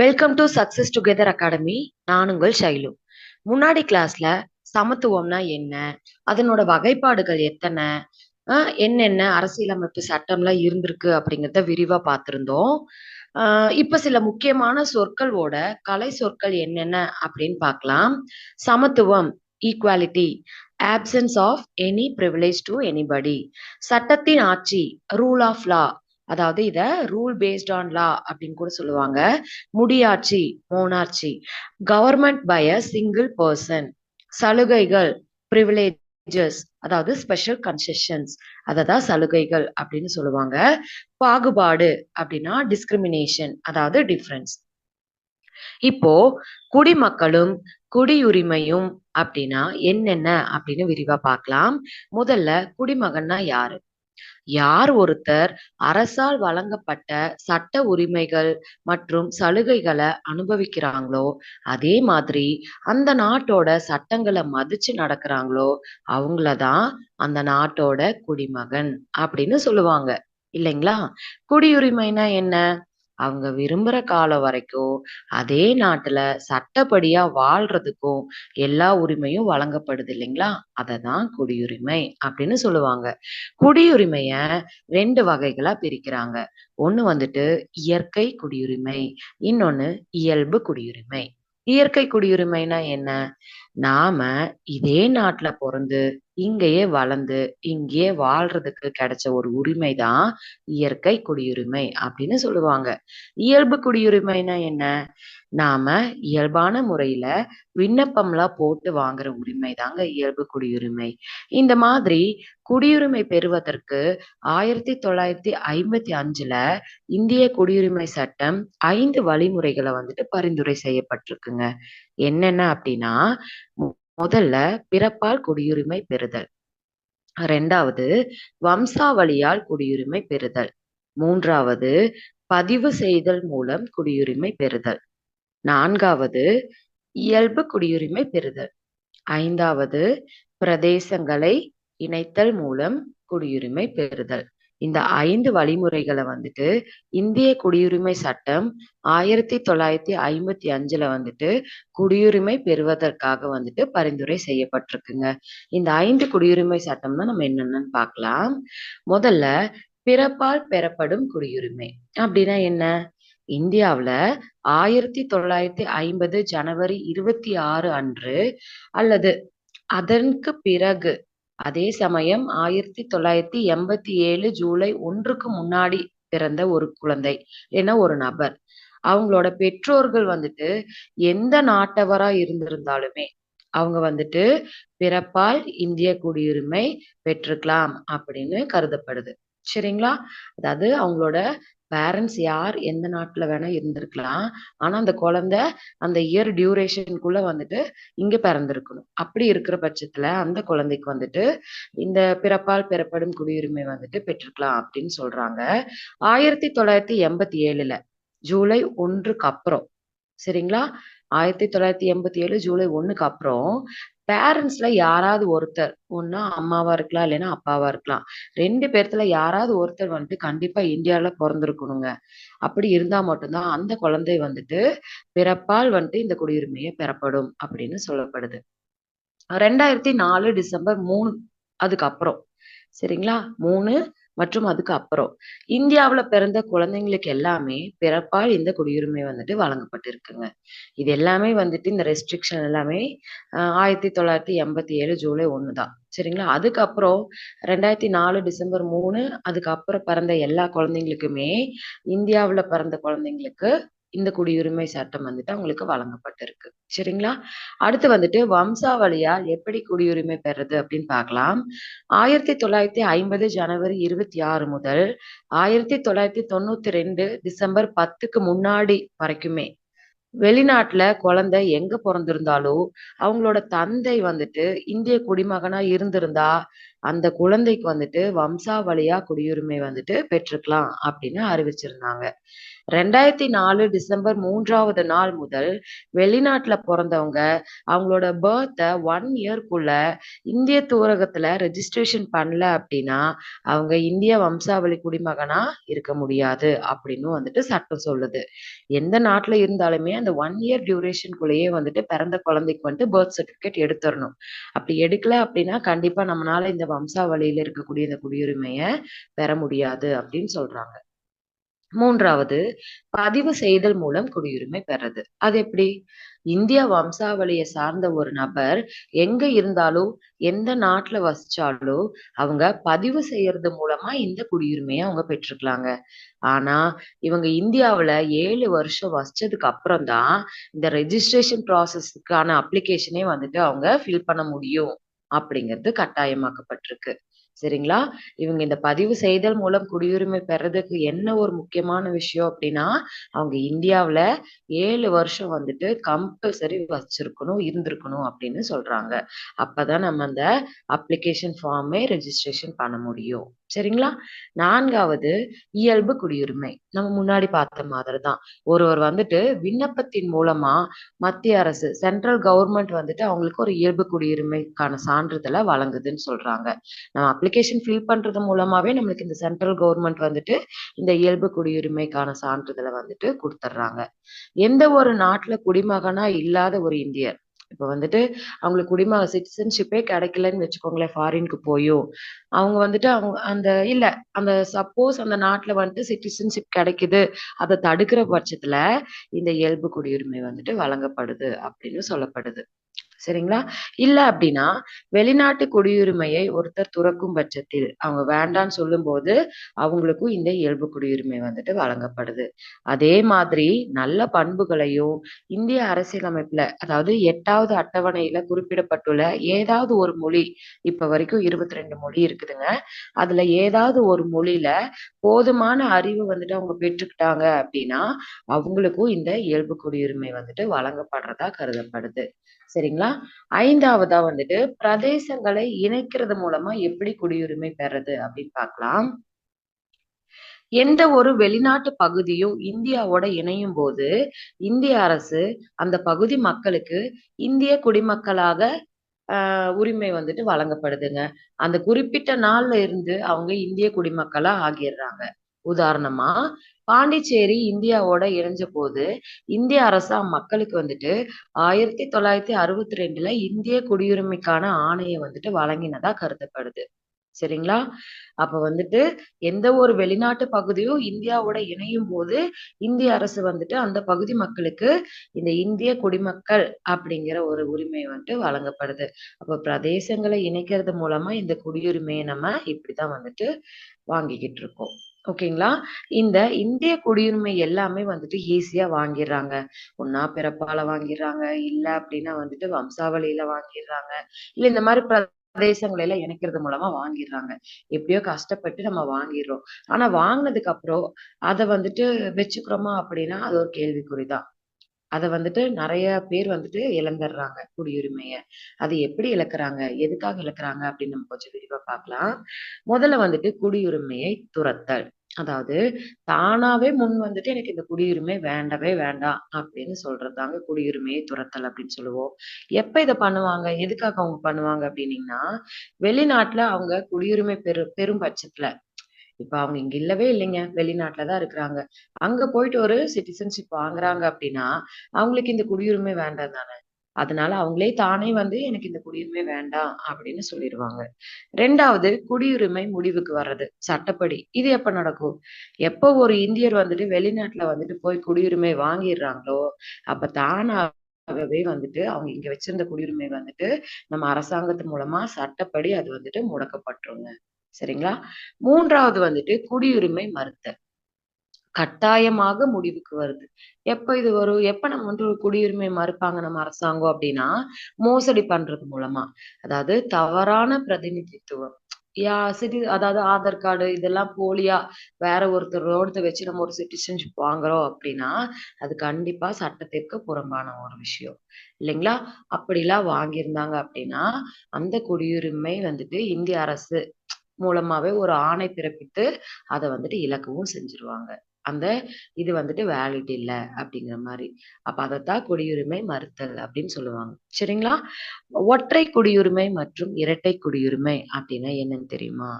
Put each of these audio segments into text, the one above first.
Welcome to success together academy நான் உங்கள் ஷைலு. முன்னாடி கிளாஸ்ல சமத்துவம்னா என்ன? அதனோட வகைப்பாடுகள் எத்தனை? என்னென்ன அரசியலமைப்பு சட்டம்லாம் இருந்திருக்கு அப்படிங்கிறத விரிவா பார்த்திருந்தோம். இப்ப சில முக்கியமான சொற்களோட கலை சொற்கள் என்னென்ன அப்படின்னு பார்க்கலாம். சமத்துவம் equality absence of any privilege to anybody சட்டத்தின் ஆட்சி ரூல் ஆஃப் லா அதாவது இத ரூல் பேஸ்ட் ஆன் லா அப்படின்னு கூட சொல்லுவாங்க. முடியாட்சி monarchy government by a single person சலுகைகள் ப்ரிவிலேஜஸ் அதாவது ஸ்பெஷல் கன்செஷன்ஸ் அததான் சலுகைகள் அப்படின்னு சொல்லுவாங்க. பாகுபாடு அப்படின்னா டிஸ்கிரிமினேஷன் அதாவது டிஃப்ரென்ஸ் இப்போ குடிமக்களும் குடியுரிமையும் அப்படின்னா என்னென்ன அப்படின்னு விரிவா பார்க்கலாம். முதல்ல குடிமகன்னா யாரு? யார் ஒருத்தர் அரசால் வழங்கப்பட்ட சட்ட உரிமைகள் மற்றும் சலுகைகளை அனுபவிக்கிறாங்களோ அதே மாதிரி அந்த நாட்டோட சட்டங்களை மதிச்சு நடக்கிறாங்களோ அவங்களதான் அந்த நாட்டோட குடிமகன் அப்படின்னு சொல்லுவாங்க. இல்லைங்களா? குடியுரிமைனா என்ன? அவங்க விரும்புற காலம் வரைக்கும் அதே நாட்டுல சட்டப்படியா வாழ்றதுக்கும் எல்லா உரிமையும் வழங்கப்படுது இல்லைங்களா? அததான் குடியுரிமை அப்படின்னு சொல்லுவாங்க. குடியுரிமைய ரெண்டு வகைகளா பிரிக்கிறாங்க. ஒண்ணு வந்துட்டு இயற்கை குடியுரிமை இன்னொன்னு இயல்பு குடியுரிமை. இயற்கை குடியுரிமைனா என்ன? நாம இதே நாட்டுல பிறந்து இங்கேயே வளர்ந்து இங்கேயே வாழ்றதுக்கு கிடைச்ச ஒரு உரிமை தான் இயற்கை குடியுரிமை அப்படின்னு சொல்லுவாங்க. இயல்பு குடியுரிமைனா என்ன? நாம இயல்பான முறையில விண்ணப்பம்லாம் போட்டு வாங்குற உரிமை தாங்க இயல்பு குடியுரிமை. இந்த மாதிரி குடியுரிமை பெறுவதற்கு ஆயிரத்தி தொள்ளாயிரத்தி ஐம்பத்தி அஞ்சுல இந்திய குடியுரிமை சட்டம் ஐந்து வழிமுறைகளை வந்துட்டு பரிந்துரை செய்யப்பட்டிருக்குங்க. என்னென்ன அப்படின்னா முதல்ல பிறப்பால் குடியுரிமை பெறுதல். ரெண்டாவது வம்சாவளியால் குடியுரிமை பெறுதல். மூன்றாவது பதிவு செய்தல் மூலம் குடியுரிமை பெறுதல். நான்காவது இயல்பு குடியுரிமை பெறுதல். ஐந்தாவது பிரதேசங்களை இணைத்தல் மூலம் குடியுரிமை பெறுதல். இந்த ஐந்து வழிமுறைகளை வந்துட்டு இந்திய குடியுரிமை சட்டம் ஆயிரத்தி தொள்ளாயிரத்தி ஐம்பத்தி அஞ்சுல வந்துட்டு குடியுரிமை பெறுவதற்காக வந்துட்டு பரிந்துரை செய்யப்பட்டிருக்குங்க. இந்த ஐந்து குடியுரிமை சட்டம் தான் நம்ம என்னென்னு பார்க்கலாம். முதல்ல பிறப்பால் பெறப்படும் குடியுரிமை. அப்படின்னா என்ன? இந்தியாவில் ஆயிரத்தி தொள்ளாயிரத்தி ஐம்பது ஜனவரி இருபத்தி ஆறு அன்று அல்லது அதற்கு பிறகு அதே சமயம் ஆயிரத்தி தொள்ளாயிரத்தி எண்பத்தி ஏழு ஜூலை ஒன்றுக்கு முன்னாடி பிறந்த ஒரு குழந்தை ஏன்னா ஒரு நபர். அவங்களோட பெற்றோர்கள் வந்துட்டு எந்த நாட்டவரா இருந்திருந்தாலுமே அவங்க வந்துட்டு பிறப்பால் இந்திய குடியுரிமை பெற்றுக்கலாம் அப்படின்னு கருதப்படுது. சரிங்களா? அதாவது அவங்களோட பேரண்ட்ஸ் யார் எந்த நாட்டுல வேணா இருந்திருக்கலாம். ஆனா அந்த குழந்தை அந்த இயர் டியூரேஷனுக்குள்ள வந்துட்டு இங்க பிறந்திருக்கணும். அப்படி இருக்கிற பட்சத்துல அந்த குழந்தைக்கு வந்துட்டு இந்த பிறப்பால் பெறப்படும் குடியுரிமை வந்துட்டு பெற்றுக்கலாம் அப்படின்னு சொல்றாங்க. ஆயிரத்தி தொள்ளாயிரத்தி எண்பத்தி ஏழுல ஜூலை ஒன்றுக்கு அப்புறம் சரிங்களா? ஆயிரத்தி தொள்ளாயிரத்தி எண்பத்தி ஏழு ஜூலை ஒன்றுக்கு அப்புறம் பேரண்ட்ஸ்ல யாராவது ஒருத்தர் ஒன்னா அம்மாவா இருக்கலாம் இல்லைன்னா அப்பாவா இருக்கலாம். ரெண்டு பேர்த்துல யாராவது ஒருத்தர் வந்துட்டு கண்டிப்பா இந்தியால பிறந்திருக்கணுங்க. அப்படி இருந்தா மட்டும்தான் அந்த குழந்தை வந்துட்டு பிறப்பால் வந்துட்டு இந்த குடியுரிமையை பெறப்படும் அப்படின்னு சொல்லப்படுது. ரெண்டாயிரத்தி நாலு டிசம்பர் மூணு அதுக்கப்புறம். சரிங்களா? மூணு மற்றும் அதுக்கு அப்புறம். இந்தியாவுல பிறந்த குழந்தைங்களுக்கு எல்லாமே பிறப்பால் இந்த குடியுரிமை வந்துட்டு வழங்கப்பட்டிருக்குங்க. இது எல்லாமே வந்துட்டு இந்த ரெஸ்ட்ரிக்ஷன் எல்லாமே ஆயிரத்தி தொள்ளாயிரத்தி எண்பத்தி ஏழு ஜூலை ஒன்று தான். சரிங்களா? அதுக்கப்புறம் ரெண்டாயிரத்தி நாலு டிசம்பர் மூணு அதுக்கப்புறம் பிறந்த எல்லா குழந்தைங்களுக்குமே இந்தியாவில் பிறந்த குழந்தைங்களுக்கு இந்த குடியுரிமை சட்டம் வந்துட்டு அவங்களுக்கு வழங்கப்பட்டிருக்கு. சரிங்களா? அடுத்து வந்துட்டு வம்சாவளியால் எப்படி குடியுரிமை பெறுறது அப்படின்னு பார்க்கலாம். ஆயிரத்தி தொள்ளாயிரத்தி ஐம்பது ஜனவரி இருபத்தி ஆறு முதல் ஆயிரத்தி தொள்ளாயிரத்தி தொண்ணூத்தி ரெண்டு டிசம்பர் பத்துக்கு முன்னாடி வரைக்குமே வெளிநாட்டுல குழந்தை எங்க பிறந்திருந்தாலோ அவங்களோட தந்தை வந்துட்டு இந்திய குடிமகனா இருந்திருந்தா அந்த குழந்தைக்கு வந்துட்டு வம்சாவளியா குடியுரிமை வந்துட்டு பெற்றுக்கலாம் அப்படின்னு அறிவிச்சிருந்தாங்க. ரெண்டாயிரத்தி நாலு டிசம்பர் மூன்றாவது நாள் முதல் வெளிநாட்டுல பிறந்தவங்க அவங்களோட பர்த்தை ஒன் இயர்க்குள்ள இந்திய தூரகத்துல ரெஜிஸ்ட்ரேஷன் பண்ணல அப்படின்னா அவங்க இந்திய வம்சாவளி குடிமகனா இருக்க முடியாது அப்படின்னு வந்துட்டு சட்டம் சொல்லுது. எந்த நாட்டுல இருந்தாலுமே அந்த ஒன் இயர் டியூரேஷனுக்குள்ளேயே வந்துட்டு பிறந்த குழந்தைக்கு வந்துட்டு பர்த் சர்டிபிகேட் எடுத்துடணும். அப்படி எடுக்கல அப்படின்னா கண்டிப்பா நம்மளால இந்த வம்சாவளியில இருக்கக்கூடிய இந்த குடியுரிமையை பெற முடியாது அப்படின்னு சொல்றாங்க. மூன்றாவது பதிவு செய்தல் மூலம் குடியுரிமை பெறது. அது எப்படி? இந்திய வம்சாவளியை சார்ந்த ஒரு நபர் எங்க இருந்தாலும் எந்த நாட்டுல வசிச்சாலும் அவங்க பதிவு செய்யறது மூலமா இந்த குடியுரிமையை அவங்க பெற்றுக்கலாங்க. ஆனா இவங்க இந்தியாவுல ஏழு வருஷம் வசிச்சதுக்கு அப்புறம் தான் இந்த ரெஜிஸ்ட்ரேஷன் ப்ராசஸ்க்கான அப்ளிகேஷனே வந்துட்டு அவங்க ஃபில் பண்ண முடியும். அப்படிங்கிறது கட்டாயமாக்கப்பட்டிருக்கு. சரிங்களா? இவங்க இந்த பதிவு செய்தல் மூலம் குடியுரிமை பெறதுக்கு என்ன ஒரு முக்கியமான விஷயம் அப்படின்னா அவங்க இந்தியாவில் ஏழு வருஷம் வந்துட்டு கம்பல்சரி வச்சிருக்கணும் இருந்திருக்கணும் அப்படின்னு சொல்றாங்க. அப்பதான் நம்ம அந்த அப்ளிகேஷன் ஃபார்மே ரெஜிஸ்ட்ரேஷன் பண்ண முடியும். சரிங்களா? நான்காவது இயல்பு குடியுரிமை. நம்ம முன்னாடி பார்த்த மாதிரி தான் ஒருவர் வந்துட்டு விண்ணப்பத்தின் மூலமா மத்திய அரசு சென்ட்ரல் கவர்மெண்ட் வந்துட்டு அவங்களுக்கு ஒரு இயல்பு குடியுரிமைக்கான சான்றிதழை வழங்குதுன்னு சொல்றாங்க. நம்ம அப்ளிகேஷன் ஃபில் பண்றது மூலமாவே நம்மளுக்கு இந்த சென்ட்ரல் கவர்மெண்ட் வந்துட்டு இந்த இயல்பு குடியுரிமைக்கான சான்றிதழை வந்துட்டு கொடுத்துட்றாங்க எந்த ஒரு நாட்டுல குடிமகனா இல்லாத ஒரு இந்தியர் இப்ப வந்துட்டு அவங்களுக்கு குடிமக சிட்டிசன்ஷிப்பே கிடைக்கலன்னு வச்சுக்கோங்களேன் ஃபாரினுக்கு போயும். அவங்க வந்துட்டு அவங்க அந்த இல்ல அந்த சப்போஸ் அந்த நாட்டுல வந்துட்டு சிட்டிசன்ஷிப் கிடைக்குது அதை தடுக்கிற பட்சத்துல இந்த இயல்பு குடியுரிமை வந்துட்டு வழங்கப்படுது அப்படின்னு சொல்லப்படுது. சரிங்களா? இல்ல அப்படின்னா வெளிநாட்டு குடியுரிமையை ஒருத்தர் துறக்கும் பட்சத்தில் அவங்க வேண்டான்னு சொல்லும்போது அவங்களுக்கும் இந்த இயல்பு குடியுரிமை வந்துட்டு வழங்கப்படுது. அதே மாதிரி நல்ல பண்புகளையும் இந்திய அரசியலமைப்புல அதாவது எட்டாவது அட்டவணையில குறிப்பிடப்பட்டுள்ள ஏதாவது ஒரு மொழி இப்ப வரைக்கும் இருபத்தி ரெண்டு மொழி இருக்குதுங்க. அதுல ஏதாவது ஒரு மொழியில போதுமான அறிவு வந்துட்டு அவங்க பெற்றுக்கிட்டாங்க அப்படின்னா அவங்களுக்கும் இந்த இயல்பு குடியுரிமை வந்துட்டு வழங்கப்படுறதா கருதப்படுது. சரிங்களா? ஐந்தாவதா வந்துட்டு பிரதேசங்களை இணைக்கிறது மூலமா எப்படி குடியுரிமை பெறது அப்படின்னு பார்க்கலாம். எந்த ஒரு வெளிநாட்டு பகுதியும் இந்தியாவோட இணையும் போது இந்திய அரசு அந்த பகுதி மக்களுக்கு இந்திய குடிமக்களாக ஆஹ் உரிமை வந்துட்டு வழங்கப்படுதுங்க. அந்த குறிப்பிட்ட நாள்ல இருந்து அவங்க இந்திய குடிமக்களா ஆகிடுறாங்க. உதாரணமா பாண்டிச்சேரி இந்தியாவோட இணைஞ்ச போது இந்திய அரசு மக்களுக்கு வந்துட்டு ஆயிரத்தி தொள்ளாயிரத்தி அறுபத்தி ரெண்டுல இந்திய குடியுரிமைக்கான ஆணையை வந்துட்டு வழங்கினதா கருதப்படுது. சரிங்களா? அப்ப வந்துட்டு எந்த ஒரு வெளிநாட்டு பகுதியும் இந்தியாவோட இணையும் போது இந்திய அரசு வந்துட்டு அந்த பகுதி மக்களுக்கு இந்த இந்திய குடிமக்கள் அப்படிங்கிற ஒரு உரிமை வந்துட்டு வழங்கப்படுது. அப்ப பிரதேசங்களை இணைக்கிறது மூலமா இந்த குடியுரிமையை நம்ம இப்படிதான் வந்துட்டு வாங்கிக்கிட்டு இருக்கோம். ஓகேங்களா? இந்த இந்திய குடியுரிமை எல்லாமே வந்துட்டு ஈஸியா வாங்கிடுறாங்க. ஒன்னா பிறப்பால வாங்கிடுறாங்க இல்ல அப்படின்னா வந்துட்டு வம்சாவளியில வாங்கிடுறாங்க இல்ல இந்த மாதிரி பிரதேசங்களை எல்லாம் இணைக்கிறது மூலமா வாங்கிடுறாங்க. எப்படியோ கஷ்டப்பட்டு நம்ம வாங்கிடுறோம். ஆனா வாங்கினதுக்கு அப்புறம் அதை வந்துட்டு வச்சுக்கிறோமா அப்படின்னா அது ஒரு கேள்விக்குறிதான். அதை வந்துட்டு நிறைய பேர் வந்துட்டு இழந்துடுறாங்க குடியுரிமைய. அது எப்படி இழக்குறாங்க? எதுக்காக இழக்குறாங்க அப்படின்னு நம்ம கொஞ்சம் விரிவா பார்க்கலாம். முதல்ல வந்துட்டு குடியுரிமையை துரத்தல். அதாவது தானாவே முன் வந்துட்டு எனக்கு இந்த குடியுரிமை வேண்டவே வேண்டாம் அப்படின்னு சொல்றதாங்க குடியுரிமையை துரத்தல் அப்படின்னு சொல்லுவோம். எப்ப இதை பண்ணுவாங்க? எதுக்காக அவங்க பண்ணுவாங்க அப்படின்னீங்கன்னா வெளிநாட்டுல அவங்க குடியுரிமை பெரு பெரும் பட்சத்துல. இப்ப அவங்க இங்க இல்லவே இல்லைங்க. வெளிநாட்டுலதான் இருக்கிறாங்க. அங்க போயிட்டு ஒரு சிட்டிசன்ஷிப் வாங்குறாங்க அப்படின்னா அவங்களுக்கு இந்த குடியுரிமை வேண்டாம் தானே? அதனால அவங்களே தானே வந்து எனக்கு இந்த குடியுரிமை வேண்டாம் அப்படின்னு சொல்லிடுவாங்க ரெண்டாவது குடியுரிமை முடிவுக்கு வர்றது சட்டப்படி. இது எப்ப நடக்கும்? எப்போ ஒரு இந்தியர் வந்துட்டு வெளிநாட்டுல வந்துட்டு போய் குடியுரிமை வாங்கிடுறாங்களோ அப்ப தானாகவே வந்துட்டு அவங்க இங்க வச்சிருந்த குடியுரிமை வந்துட்டு நம்ம அரசாங்கத்து மூலமா சட்டப்படி அது வந்துட்டு முடக்கப்பட்டுருங்க. சரிங்களா? மூன்றாவது வந்துட்டு குடியுரிமை மறுத்தல். கட்டாயமாக முடிவுக்கு வருது எப்ப இது வரும் எப்ப நம்ம வந்து ஒரு குடியுரிமை மறுப்பாங்க நம்ம அரசாங்கம் அப்படின்னா மோசடி பண்றது மூலமா அதாவது தவறான பிரதிநிதித்துவம் யா சிட்டி அதாவது ஆதார் கார்டு இதெல்லாம் போலியா வேற ஒருத்தர் ரோடத்தை வச்சு நம்ம ஒரு சிட்டிசன்ஷிப் வாங்குறோம் அப்படின்னா, அது கண்டிப்பா சட்டத்திற்கு புறம்பான ஒரு விஷயம். இல்லைங்களா? அப்படிலாம் வாங்கியிருந்தாங்க அப்படின்னா, அந்த குடியுரிமை வந்துட்டு இந்திய அரசு மூலமாவே ஒரு ஆணை பிறப்பித்து, அதை வந்துட்டு இழக்கவும் செஞ்சுருவாங்க. அந்த இது வந்துட்டு வேலிட் இல்ல அப்படிங்கிற மாதிரி அப்ப அதைத்தான் குடியுரிமை மறுத்தல் அப்படின்னு சொல்லுவாங்க. சரிங்களா? ஒற்றை குடியுரிமை மற்றும் இரட்டை குடியுரிமை அப்படின்னா என்னன்னு தெரியுமா?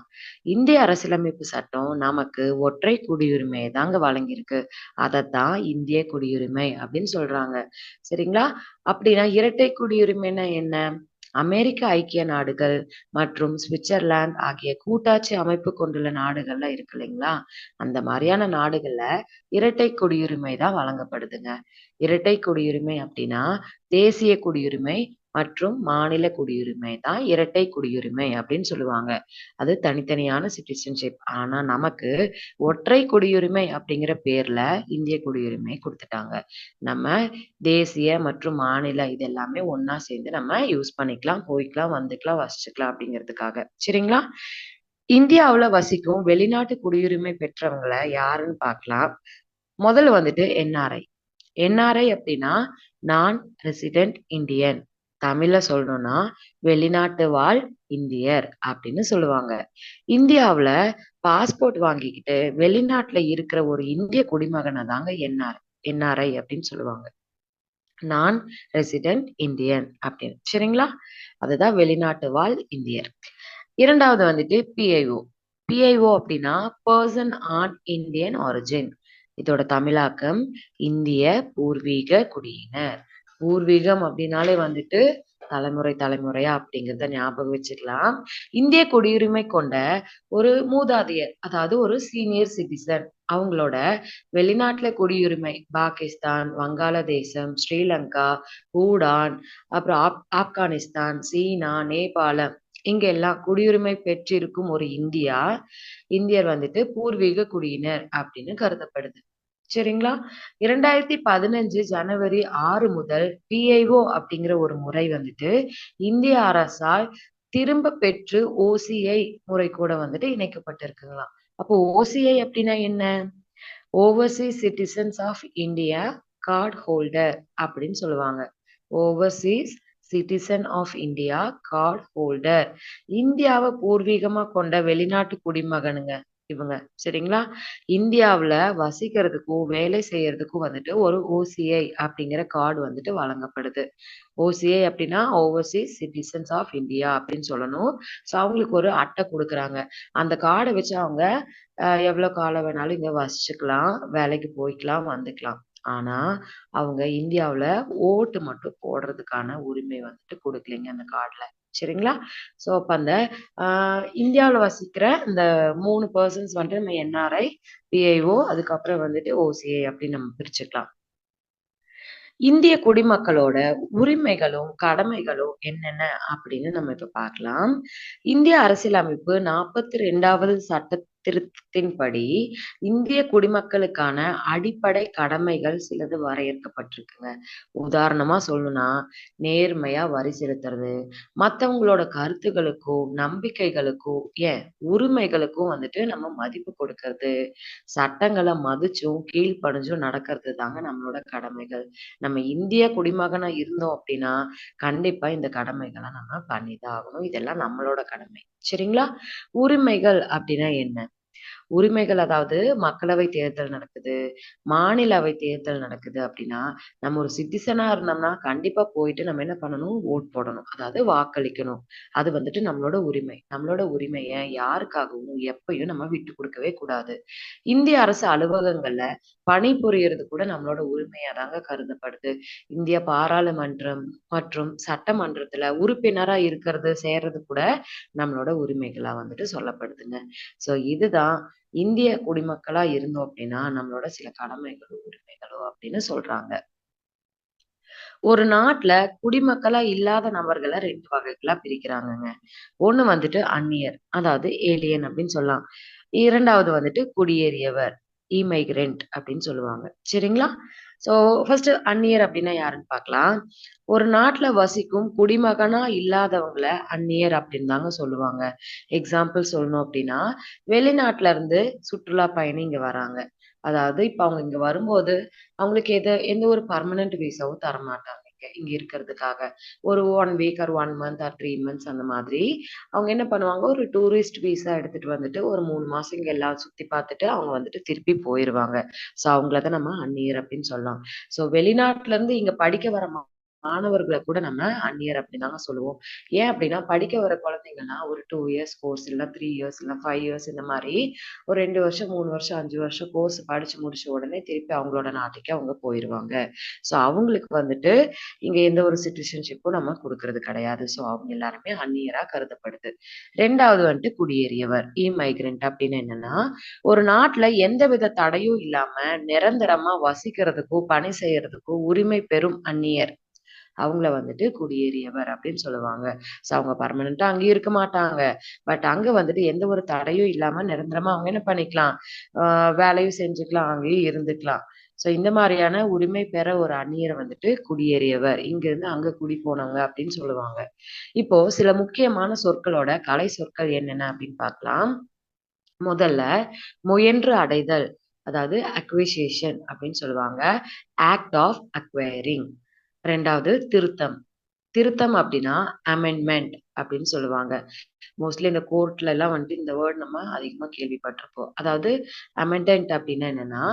இந்திய அரசியலமைப்பு சட்டம் நமக்கு ஒற்றை குடியுரிமை தாங்க வழங்கியிருக்கு. அதைத்தான் இந்திய குடியுரிமை அப்படின்னு சொல்றாங்க. சரிங்களா? அப்படின்னா இரட்டை குடியுரிமைன்னா என்ன? அமெரிக்க ஐக்கிய நாடுகள் மற்றும் சுவிட்சர்லாந்து ஆகிய கூட்டாட்சி அமைப்பு கொண்டுள்ள நாடுகள்ல இருக்கு இல்லைங்களா? அந்த மாதிரியான நாடுகள்ல இரட்டை குடியுரிமை தான் வழங்கப்படுதுங்க. இரட்டை குடியுரிமை அப்படின்னா, தேசிய குடியுரிமை மற்றும் மாநில குடியுரிமை தான் இரட்டை குடியுரிமை அப்படின்னு சொல்லுவாங்க. அது தனித்தனியான சிட்டிசன்ஷிப். ஆனா நமக்கு ஒற்றை குடியுரிமை அப்படிங்கிற பேர்ல இந்திய குடியுரிமை குடுத்துட்டாங்க. நம்ம தேசிய மற்றும் மாநில இது எல்லாமே ஒண்ணா சேர்ந்து நம்ம யூஸ் பண்ணிக்கலாம், போய்க்கலாம், வந்துக்கலாம், வசிச்சுக்கலாம் அப்படிங்கிறதுக்காக. சரிங்களா? இந்தியாவுல வசிக்கும் வெளிநாட்டு குடியுரிமை பெற்றவங்கள யாருன்னு பார்க்கலாம். முதல்ல வந்துட்டு என்ஆர்ஐ. என்ஆர்ஐ அப்படின்னா, நான் ரெசிடென்ட் இண்டியன். தமிழ்ல சொல்லணும்னா, வெளிநாட்டு வாழ் இந்தியர் அப்படின்னு சொல்லுவாங்க. இந்தியாவுல பாஸ்போர்ட் வாங்கிக்கிட்டு வெளிநாட்டுல இருக்கிற ஒரு இந்திய குடிமகனை தாங்க என்ஆர் என்ஆர்ஐ அப்படின்னு சொல்லுவாங்க. நான் ரெசிடென்ட் இந்தியன் அப்படின்னு. சரிங்களா? அதுதான் வெளிநாட்டு வாழ் இந்தியர். இரண்டாவது வந்துட்டு பிஐஓ. பிஐஓ அப்படின்னா, பர்சன் ஆன் இந்தியன் ஆரிஜின். இதோட தமிழாக்கம் இந்திய பூர்வீக குடியினர். பூர்வீகம் அப்படின்னாலே வந்துட்டு தலைமுறை தலைமுறையா அப்படிங்கிறத ஞாபகம் வச்சுக்கலாம். இந்திய குடியுரிமை கொண்ட ஒரு மூதாதையர், அதாவது ஒரு சீனியர் சிட்டிசன் அவங்களோட வெளிநாட்டுல குடியுரிமை பாகிஸ்தான், வங்காளதேசம், ஸ்ரீலங்கா, பூடான், அப்புறம் ஆப் ஆப்கானிஸ்தான், சீனா, நேபாளம் இங்க எல்லாம் குடியுரிமை பெற்றிருக்கும் ஒரு இந்தியா, இந்தியர் வந்துட்டு பூர்வீக குடியினர் அப்படின்னு கருதப்படுது. சரிங்களா? 2015 ஜனவரி ஆறு முதல் பிஐஓ அப்படிங்கிற ஒரு முறை வந்துட்டு இந்திய அரசால் திரும்ப பெற்று ஓசிஐ முறை கூட வந்துட்டு இணைக்கப்பட்டிருக்குங்களாம். அப்போ ஓசிஐ அப்படின்னா என்ன? Overseas citizens of India card holder அப்படின்னு சொல்லுவாங்க. Overseas citizen of India card holder. இந்தியாவை பூர்வீகமா கொண்ட வெளிநாட்டு குடிமகனுங்க இவங்க. சரிங்களா? இந்தியாவில் வசிக்கிறதுக்கும், வேலை செய்யறதுக்கும் வந்துட்டு ஒரு ஓசிஐ அப்படிங்கிற கார்டு வந்துட்டு வழங்கப்படுது. ஓசிஐ அப்படின்னா ஓவர்சீஸ் சிட்டிசன்ஸ் ஆஃப் இந்தியா அப்படின்னு சொல்லணும். ஸோ அவங்களுக்கு ஒரு அட்டை கொடுக்குறாங்க அந்த கார்டை வச்சு அவங்க எவ்வளோ காலம் வேணாலும் இங்கே வசிச்சுக்கலாம், வேலைக்கு போய்க்கலாம், வந்துக்கலாம். ஆனா, அவங்க இந்தியாவில் ஓட்டு மட்டும் போடுறதுக்கான உரிமை வந்துட்டு கொடுக்கலைங்க அந்த கார்டில் சரிங்களா? ஸோ அப்போ அந்த இந்தியாவில் வசிக்கிற இந்த மூணு பர்சன்ஸ் வந்துட்டு நம்ம என்ஆர்ஐ, பிஐஓ அதுக்கப்புறம் வந்துட்டு ஓசிஐ அப்படின்னு நம்ம பிரிச்சுக்கலாம். இந்திய குடிமக்களோட உரிமைகளும், கடமைகளும் என்னென்ன அப்படின்னு நம்ம இப்ப பார்க்கலாம். இந்திய அரசியலமைப்பு 42வது சட்ட திருத்தத்தின்படி, இந்திய குடிமக்களுக்கான அடிப்படை கடமைகள் சிலது வரையறுக்கப்பட்டிருக்குங்க. உதாரணமா சொல்லணும்னா, நேர்மையா வரி செலுத்துறது, மத்தவங்களோட கருத்துகளுக்கும் நம்பிக்கைகளுக்கும் ஏன் உரிமைகளுக்கும் வந்துட்டு நம்ம மதிப்பு கொடுக்கறது, சட்டங்களை மதிச்சும், கீழ்ப்படிஞ்சும் நடக்கிறது தாங்க நம்மளோட கடமைகள். நம்ம இந்திய குடிமகனா இருந்தோம் அப்படின்னா, கண்டிப்பா இந்த கடமைகளை நம்ம பண்ணிதான் ஆகணும். இதெல்லாம் நம்மளோட கடமை. சரிங்களா? உரிமைகள் அப்படின்னா என்ன? உரிமைகள் அதாவது மக்களவை தேர்தல் நடக்குது, மாநிலவை தேர்தல் நடக்குது அப்படின்னா, நம்ம ஒரு சிட்டிசனா இருந்தோம்னா கண்டிப்பா போயிட்டு நம்ம என்ன பண்ணணும்? ஓட் போடணும். அதாவது வாக்களிக்கணும். அது வந்துட்டு நம்மளோட உரிமை. நம்மளோட உரிமையை யாருக்காகவும், எப்பயும் நம்ம விட்டு கொடுக்கவே கூடாது. இந்திய அரசு அலுவலகங்கள்ல பணிபுரியறது கூட நம்மளோட உரிமையா தாங்க கருதப்படுது. இந்திய பாராளுமன்றம் மற்றும் சட்டமன்றத்துல உறுப்பினரா இருக்கிறது, சேர்றது கூட நம்மளோட உரிமைகளா வந்துட்டு சொல்லப்படுதுங்க. ஸோ இதுதான் இந்திய குடிமக்களா இருந்தோம் அப்படின்னா, நம்மளோட சில கடமைகளோ, உரிமைகளோ அப்படின்னு சொல்றாங்க. ஒரு நாட்டுல குடிமக்களா இல்லாத நபர்களை ரெண்டு வகைகளா பிரிக்கிறாங்கங்க. ஒண்ணு வந்துட்டு அந்நியர், அதாவது ஏலியன் அப்படின்னு சொல்லலாம். இரண்டாவது வந்துட்டு குடியேறியவர். இமைக்ரெண்ட் அப்படின்னு சொல்லுவாங்க. சரிங்களா? ஸோ ஃபர்ஸ்ட் அந்நியர் அப்படின்னா யாருன்னு பார்க்கலாம். ஒரு நாட்டுல வசிக்கும் குடிமகனா இல்லாதவங்கள அந்நியர் அப்படின்னு தாங்க சொல்லுவாங்க. எக்ஸாம்பிள் சொல்லணும் அப்படின்னா, வெளிநாட்டுல இருந்து சுற்றுலா பயணி இங்க வராங்க. அதாவது இப்ப அவங்க இங்க வரும்போது, அவங்களுக்கு எது எந்த ஒரு பர்மனன்ட் விசாவும் தரமாட்டாங்க இங்க இருக்கிறதுக்காக. ஒரு one week or one month or three months அந்த மாதிரி. அவங்க என்ன பண்ணுவாங்க, ஒரு டூரிஸ்ட் வீசா எடுத்துட்டு வந்துட்டு, ஒரு மூணு மாசம் இங்க எல்லாம் சுத்தி பார்த்துட்டு, அவங்க வந்துட்டு திருப்பி போயிருவாங்க. ஸோ அவங்கள தான் நம்ம அந்நியர் அப்படின்னு சொல்லலாம். ஸோ வெளிநாட்டுல இருந்து இங்க படிக்க வர மாணவர்களை கூட நம்ம அந்நியர் அப்படிதாங்க சொல்லுவோம். ஏன் அப்படின்னா, படிக்க வர குழந்தைங்கலாம் ஒரு டூ இயர்ஸ் கோர்ஸ் இல்லை த்ரீ இயர்ஸ் இல்லை ஃபைவ் இயர்ஸ் இந்த மாதிரி ஒரு ரெண்டு வருஷம், மூணு வருஷம், அஞ்சு வருஷம் கோர்ஸ் படிச்சு முடிச்ச உடனே திருப்பி அவங்களோட நாட்டுக்கே அவங்க போயிருவாங்க. ஸோ அவங்களுக்கு வந்துட்டு இங்க எந்த ஒரு சிட்டிசன்ஷிப்பும் நம்ம கொடுக்கறது கிடையாது. ஸோ அவங்க எல்லாருமே அந்நியரா கருதப்படுது. ரெண்டாவது வந்துட்டு குடியேறியவர். இ இமைக்ரண்ட் அப்படின்னு என்னன்னா, ஒரு நாட்டுல எந்தவித தடையும் இல்லாம நிரந்தரமா வசிக்கிறதுக்கோ, பணி செய்யறதுக்கோ உரிமை பெறும் அந்நியர். அவங்கள வந்துட்டு குடியேறியவர் அப்படின்னு சொல்லுவாங்க. ஸோ அவங்க பர்மனண்டா அங்கேயும் இருக்க மாட்டாங்க. பட் அங்க வந்துட்டு எந்த ஒரு தடையும் இல்லாம நிரந்தரமா அவங்க என்ன பண்ணிக்கலாம், வேலையும் செஞ்சுக்கலாம், அங்கேயும் இருந்துக்கலாம். ஸோ இந்த மாதிரியான உரிமை பெற ஒரு அந்நியரை வந்துட்டு குடியேறியவர். இங்கிருந்து அங்க குடி போனவங்க அப்படின்னு சொல்லுவாங்க. இப்போ சில முக்கியமான சொற்களோட கலை சொற்கள் என்னென்ன அப்படின்னு பார்க்கலாம். முதல்ல முயன்று அடைதல். அதாவது அக்விசியேஷன் அப்படின்னு சொல்லுவாங்க. Act of acquiring. ரெண்டாவது திருத்தம். திருத்தம் அப்படின்னா அமெண்ட்மெண்ட் அப்படின்னு சொல்லுவாங்க. மோஸ்ட்லி இந்த கோர்ட்ல எல்லாம் வந்துட்டு இந்த வேர்ட் நம்ம அதிகமா கேள்விப்பட்டிருப்போம். அதாவது அமெண்டன்ட் அப்படின்னா என்னன்னா,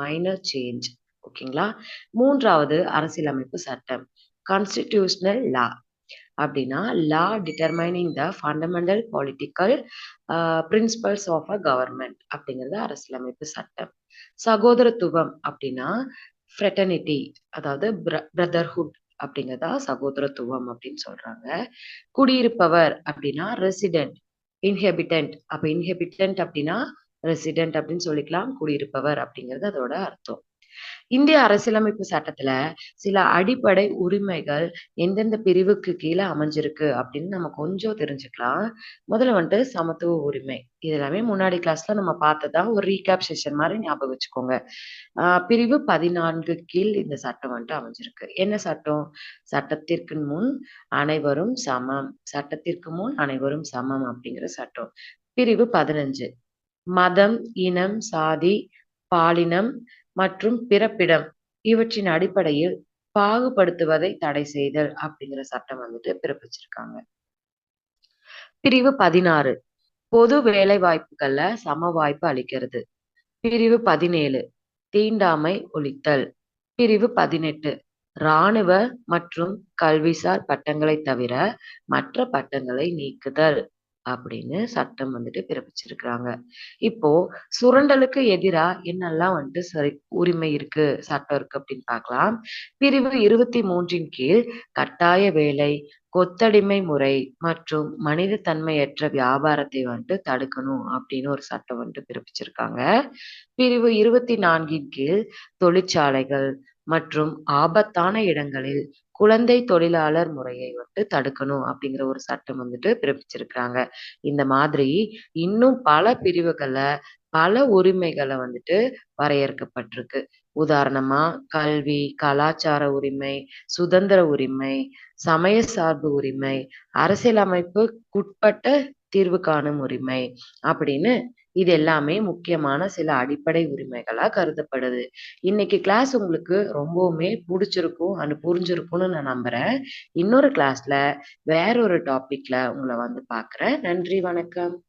மைனர் சேஞ்ச். ஓகேங்களா? மூன்றாவது அரசியலமைப்பு சட்டம். Constitutional law. அப்படின்னா law determining the fundamental political principles of a government அப்படிங்கிறது அரசியலமைப்பு சட்டம். சகோதரத்துவம் அப்படின்னா ஃப்ரெட்டர்னிட்டி அதாவது பிர பிரதர்ஹுட் அப்படிங்கிறதா சகோதரத்துவம் அப்படின்னு சொல்றாங்க. குடியிருப்பவர் அப்படின்னா ரெசிடென்ட், இன்ஹெபிட்டன்ட். அப்ப இன்ஹெபிட்டன்ட் அப்படின்னா ரெசிடென்ட் அப்படின்னு சொல்லிக்கலாம். குடியிருப்பவர் அப்படிங்கிறது அதோட அர்த்தம். இந்திய அரசியலமைப்பு சட்டத்துல சில அடிப்படை உரிமைகள் எந்தெந்த பிரிவுக்கு கீழ அமைஞ்சிருக்கு அப்படின்னு நம்ம கொஞ்சம் தெரிஞ்சுக்கலாம். முதல்ல வந்துட்டு சமத்துவ உரிமை. இது எல்லாமே முன்னாடி கிளாஸ்ல நம்ம பார்த்ததா ஒரு ரீகேப் செஷன் மாரி ஞாபகம் வச்சுக்கோங்க. அ பிரிவு 14 கீழ் இந்த சட்டம் வந்துட்டு அமைஞ்சிருக்கு. என்ன சட்டம்? சட்டத்திற்கு முன் அனைவரும் சமம். சட்டத்திற்கு முன் அனைவரும் சமம் அப்படிங்கிற சட்டம். பிரிவு 15 மதம், இனம், சாதி, பாலினம் மற்றும் பிறப்பிடம் இவற்றின் அடிப்படையில் பாகுபடுத்துவதை தடை செய்தல் அப்படிங்கிற சட்டம் வந்துட்டு பிறப்பிச்சிருக்காங்க. பிரிவு 16 பொது வேலைவாய்ப்புகள்ல சம வாய்ப்பு அளிக்கிறது. பிரிவு 17 தீண்டாமை ஒழித்தல். பிரிவு 18 ராணுவ மற்றும் கல்விசார் பட்டங்களை தவிர மற்ற பட்டங்களை நீக்குதல். அப்படின்னு சட்டம் வந்துட்டு பிறப்பிச்சிருக்காங்க. இப்போ சுரண்டலுக்கு எதிரா என்னெல்லாம் வந்துட்டு சரி உரிமை இருக்கு, சட்டம் இருக்கு அப்படின்னு பார்க்கலாம். பிரிவு 23ன் கீழ் கட்டாய வேலை, கொத்தடிமை முறை மற்றும் மனித தன்மையற்ற வியாபாரத்தை வந்துட்டு தடுக்கணும் அப்படின்னு ஒரு சட்டம் வந்துட்டு பிறப்பிச்சிருக்காங்க. பிரிவு 24ன் கீழ் தொழிற்சாலைகள் மற்றும் ஆபத்தான இடங்களில் குழந்தை தொழிலாளர் முறையை வந்துட்டு தடுக்கணும் அப்படிங்கிற ஒரு சட்டம் வந்துட்டு பிறப்பிச்சிருக்காங்க. இந்த மாதிரி இன்னும் பல பிரிவுகளை பல உரிமைகளை வந்துட்டு வரையறுக்கப்பட்டிருக்கு. உதாரணமா கல்வி, கலாச்சார உரிமை, சுதந்திர உரிமை, சமய சார்பு உரிமை, அரசியலமைப்புக்குட்பட்ட தீர்வு காணும் உரிமை அப்படின்னு இது எல்லாமே முக்கியமான சில அடிப்படை உரிமைகளாக கருதப்படுது. இன்னைக்கு கிளாஸ் உங்களுக்கு ரொம்பவுமே பிடிச்சிருக்கும் அண்ட் புரிஞ்சிருக்கும்னு நான் நம்புறேன். இன்னொரு கிளாஸ்ல வேற ஒரு டாபிக்ல உங்களை வந்து பார்க்குறேன். நன்றி, வணக்கம்.